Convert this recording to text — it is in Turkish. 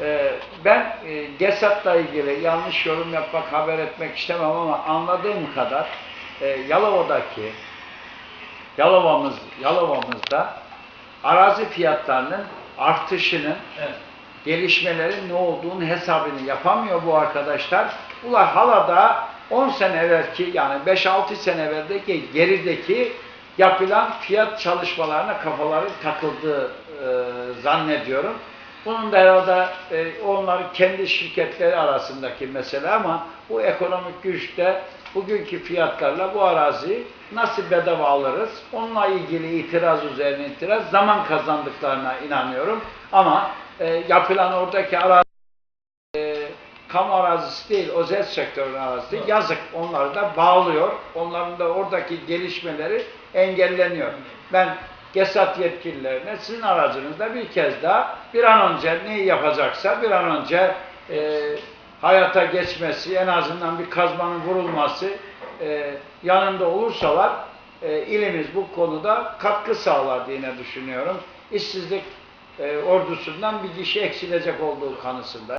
Ee, ben e, GESAT'la ilgili yanlış yorum yapmak, haber etmek istemem ama anladığım kadar e, Yalova'daki Yalova'mız, Yalova'mızda arazi fiyatlarının artışının Evet. gelişmelerin ne olduğunu hesabını yapamıyor bu arkadaşlar. Ulan hala da 10 sene evvelki yani 5-6 sene evveldeki gerideki yapılan fiyat çalışmalarına kafaları takıldığı e, zannediyorum. Bunun da herhalde e, onların kendi şirketleri arasındaki mesele ama bu ekonomik güçte bugünkü fiyatlarla bu araziyi nasıl bedava alırız? Onunla ilgili itiraz üzerine itiraz zaman kazandıklarına inanıyorum. Ama e, yapılan oradaki arazi e, kamu arazisi değil, özel sektörün arazisi. Evet. Yazık onları da bağlıyor. Onların da oradaki gelişmeleri engelleniyor. Ben GESAT yetkililerine sizin aracınızda bir kez daha bir an önce neyi yapacaksa bir an önce e, hayata geçmesi, en azından bir kazmanın vurulması e, yanında olursalar e, ilimiz bu konuda katkı sağlar diye düşünüyorum. İşsizlik e, ordusundan bir kişi eksilecek olduğu kanısında.